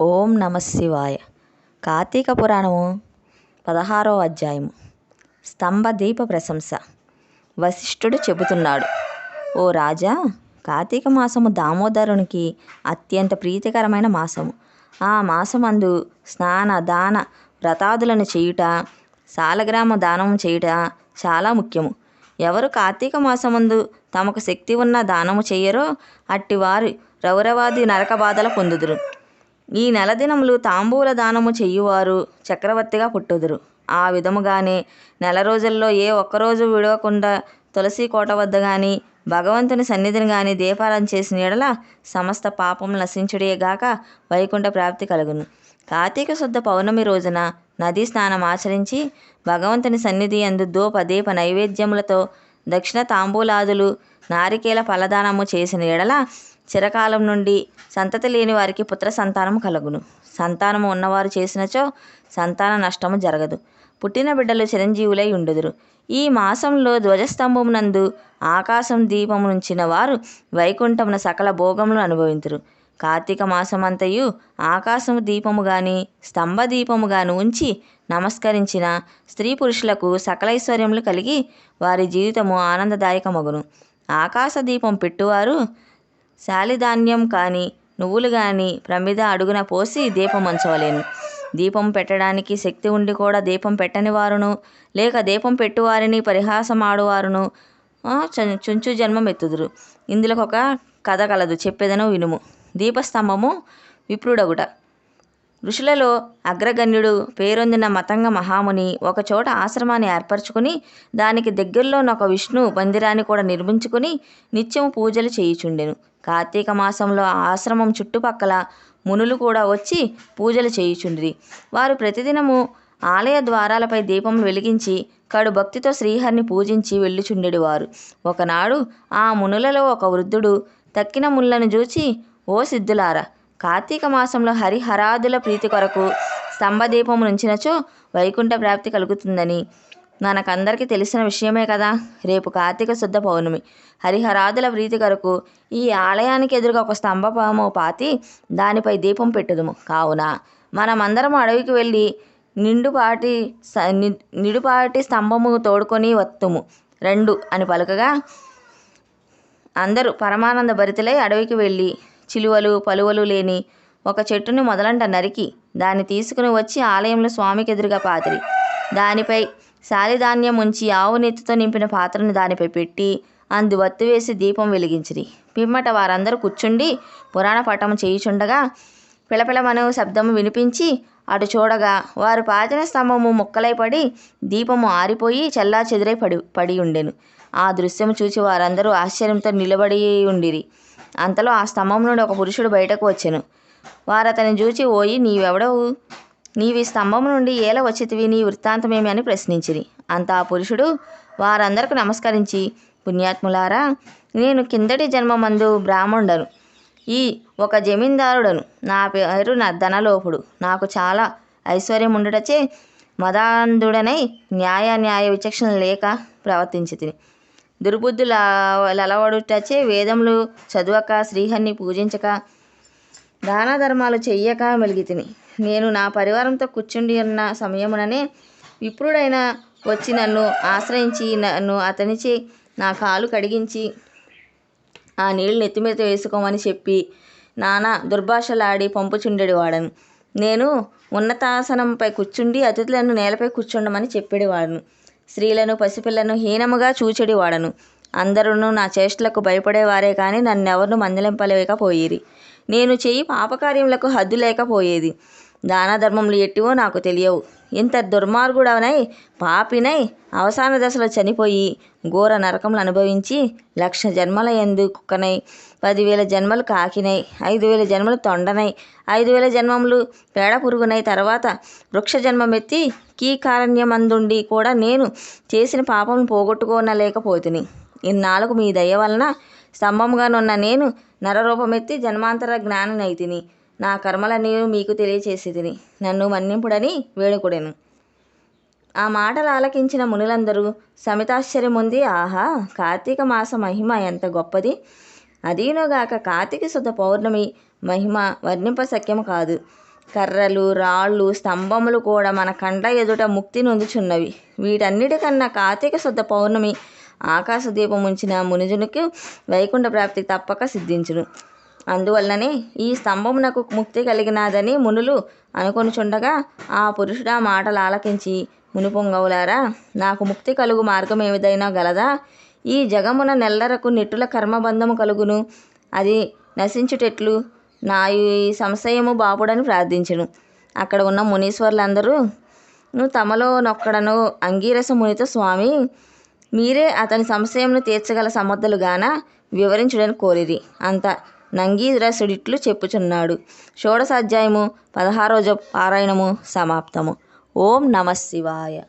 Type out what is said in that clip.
ఓం నమ శివాయ. కార్తీక పురాణము పదహారో అధ్యాయము. స్తంభ దీప ప్రశంస. వశిష్ఠుడు చెబుతున్నాడు ఓ రాజా కార్తీక మాసము దామోదరునికి అత్యంత ప్రీతికరమైన మాసము. ఆ మాసమందు స్నాన దాన వ్రతాదులను చేయుట సాలగ్రామ దానం చేయుట చాలా ముఖ్యము. ఎవరు కార్తీక మాసమందు తమకు శక్తి ఉన్న దానము చేయరో అట్టివారు రౌరవాది నరక బాధలు పొందుదురు. ఈ నెల దినములు తాంబూల దానము చెయ్యువారు చక్రవర్తిగా పుట్టుదురు. ఆ విధముగానే నెల రోజుల్లో ఏ ఒక్కరోజు విడవకుండా తులసి కోట వద్ద గాని భగవంతుని సన్నిధిని గాని దీపారం చేసిన ఎడల సమస్త పాపం నశించుడేగాక వైకుంఠ ప్రాప్తి కలుగును. కార్తీక శుద్ధ పౌర్ణమి రోజున నదీ స్నానం ఆచరించి భగవంతుని సన్నిధి అందు దూప దీప నైవేద్యములతో దక్షిణ తాంబూలాదులు నారికేల ఫలదానము చేసిన ఎడల చిరకాలం నుండి సంతతి లేని వారికి పుత్ర సంతానము కలుగును. సంతానము ఉన్నవారు చేసినచో సంతాన నష్టము జరగదు. పుట్టిన బిడ్డలు చిరంజీవులై ఉండుదురు. ఈ మాసంలో ధ్వజస్తంభమునందు ఆకాశం దీపమునుంచిన వారు వైకుంఠమున సకల భోగములు అనుభవింతురు. కార్తీక మాసమంతయు ఆకాశము దీపము గాని స్తంభ దీపము గాని ఉంచి నమస్కరించిన స్త్రీ పురుషులకు సకలైశ్వర్యములు కలిగి వారి జీవితము ఆనందదాయకమగును. ఆకాశ దీపం పెట్టువారు శాలిధాన్యం కానీ నువ్వులు కానీ ప్రమిద అడుగున పోసి దీపం ఉంచవలేను దీపం పెట్టడానికి శక్తి ఉండి కూడా దీపం పెట్టని వారును లేక దీపం పెట్టువారిని పరిహాసమాడువారును చుంచు జన్మం ఎత్తుదురు ఇందులో ఒక కథ కలదు చెప్పేదను వినుము. దీపస్తంభము విప్రుడగుట. ఋషులలో అగ్రగణ్యుడు పేరొందిన మతంగ మహాముని ఒకచోట ఆశ్రమాన్ని ఏర్పరచుకుని దానికి దగ్గరలోనొక విష్ణు మందిరాన్ని కూడా నిర్మించుకుని నిత్యము పూజలు చేయుచుండెను. కార్తీక మాసంలో ఆ ఆశ్రమం చుట్టుపక్కల మునులు కూడా వచ్చి పూజలు చేయుచుండిరి. వారు ప్రతిదినము ఆలయ ద్వారాలపై దీపం వెలిగించి కడు భక్తితో శ్రీహరిని పూజించి వెళ్ళుచుండెడివారు ఒకనాడు ఆ మునులలో ఒక వృద్ధుడు తక్కిన ముళ్ళను చూచి ఓ సిద్ధులారా కార్తీక మాసంలో హరిహరాదుల ప్రీతి కొరకు స్తంభదీపం నుంచినచో వైకుంఠ ప్రాప్తి కలుగుతుందని. మనకందరికీ తెలిసిన విషయమే కదా. రేపు కార్తీక శుద్ధ పౌర్ణమి. హరిహరాదుల ప్రీతి కొరకు ఈ ఆలయానికి ఎదురుగా ఒక స్తంభపాము పాతి దానిపై దీపం పెట్టుదుము. కావున మనమందరం అడవికి వెళ్ళి నిండుపాటి నిడుపాటి స్తంభము తోడుకొని వత్తుము. రెండు అని పలకగా అందరూ పరమానంద భరితులై అడవికి వెళ్ళి చిలువలు పలువలు లేని ఒక చెట్టుని మొదలంట నరికి. దాన్ని తీసుకుని వచ్చి ఆలయంలో స్వామికి ఎదురుగా పాతిరి. దానిపై శాలిధాన్యం ఉంచి ఆవు నెత్తితో నింపిన పాత్రను దానిపై పెట్టి అందు వత్తు వేసి దీపం వెలిగించిరి. పిమ్మట వారందరూ కూర్చుండి పురాణ పటం చేయుచుండగా పిలపిలమను శబ్దము వినిపించి అటు చూడగా వారు పాతిన స్తంభము ముక్కలై పడి దీపము ఆరిపోయి చల్లా చెదిరై పడి పడి ఉండెను. ఆ దృశ్యం చూసి వారందరూ ఆశ్చర్యంతో నిలబడి ఉండిరి. అంతలో ఆ స్తంభం నుండి ఒక పురుషుడు బయటకు వచ్చెను. వారు అతని చూచి ఓయి నీవెవడవు? నీవి స్తంభం నుండి ఏల వచ్చితివి? నీ వృత్తాంతమేమి? అని ప్రశ్నించిరి. అంత ఆ పురుషుడు వారందరకు నమస్కరించి పుణ్యాత్ములారా నేను కిందటి జన్మమందు బ్రాహ్మణుడను. ఈ ఒక జమీందారుడను. నా పేరు నా ధనలోపుడు. నాకు చాలా ఐశ్వర్యం ఉండటచే మదాంధుడనై న్యాయ న్యాయ విచక్షణ లేక ప్రవర్తించి తిని దుర్బుద్ధుల అలవడుటచే వేదములు చదవక శ్రీహరిని పూజించక దాన ధర్మాలు చెయ్యక మెలిగితిని. నేను నా పరివారంతో కూర్చుండి ఉన్న సమయముననే విప్రుడైన వచ్చి నన్ను ఆశ్రయించి నన్ను అతనిచి నా కాలు కడిగించి ఆ నీళ్ళు నెత్తిమీద వేసుకోమని చెప్పి నానా దుర్భాషలాడి పంపుచుండెడి వాడను. నేను ఉన్నతాసనంపై కూర్చుండి అతిథులను నేలపై కూర్చుండమని చెప్పేడివాడను స్త్రీలను పసిపిల్లను హీనముగా చూచెడివాడను. వాడను అందరూ నా చేష్టలకు భయపడేవారే కానీ నన్నెవరిని మందలింపలేకపోయిరి నేను చెయ్యి పాపకార్యములకు హద్దు లేకపోయేది దాన ధర్మములు ఎట్టివో నాకు తెలియవు. ఇంత దుర్మార్గుడవనై పాపినై అవసాన దశలో చనిపోయి ఘోర నరకములు అనుభవించి లక్ష జన్మల ఎందు కుక్కనై పదివేల జన్మలు కాకినై ఐదు వేల జన్మలు తొండనై ఐదు వేల జన్మములు పేడ పురుగునై తర్వాత వృక్ష జన్మమెత్తి కీకారణ్యమందుండి కూడా నేను చేసిన పాపం పోగొట్టుకోనలేకపోతుని. ఇన్నాళ్ళకు మీ దయ వలన స్తంభముగానున్న నేను నరరూపమెత్తి జన్మాంతర జ్ఞాననైతిని. నా కర్మలన్నీ మీకు తెలియచేసేదిని. నన్ను మన్నింపుడని వేడుకుడెను. ఆ మాటలు ఆలకించిన మునులందరూ సమితాశ్చర్యం ఉంది ఆహా కార్తీక మాస మహిమ ఎంత గొప్పది. అదీనుగాక కార్తీక శుద్ధ పౌర్ణమి మహిమ వర్ణింప సఖ్యము కాదు. కర్రలు రాళ్ళు స్తంభములు కూడా మన కండ ఎదుట ముక్తి నొందుచున్నవి. వీటన్నిటికన్నా కార్తీక శుద్ధ పౌర్ణమి ఆకాశ దీపం ఉంచిన మునిజునికి వైకుంఠ ప్రాప్తి తప్పక సిద్ధించును. అందువల్లనే ఈ స్తంభమునకు ముక్తి కలిగినదని మునులు అనుకొనుచుండగా ఆ పురుషుడు ఆ మాటలు ఆలకించి మునిపొంగవులారా నాకు ముక్తి కలుగు మార్గం ఏదైనా గలదా? ఈ జగమున నెల్లరకు నిట్టుల కర్మబంధము కలుగును. అది నశించుటెట్లు నా ఈ సంశయము బాపుడని ప్రార్థించను. అక్కడ ఉన్న మునీశ్వర్లందరూ తమలో నొక్కడను అంగీరస మునితో స్వామి మీరే అతని సంశయంను తీర్చగల సమర్థులుగాన? వివరించుడని కోరిరి. అంత నంగీరసుడిట్లు చెప్పుచున్నాడు. షోడసాధ్యాయము పదహారో జ పారాయణము సమాప్తము. ఓం నమ శివాయ.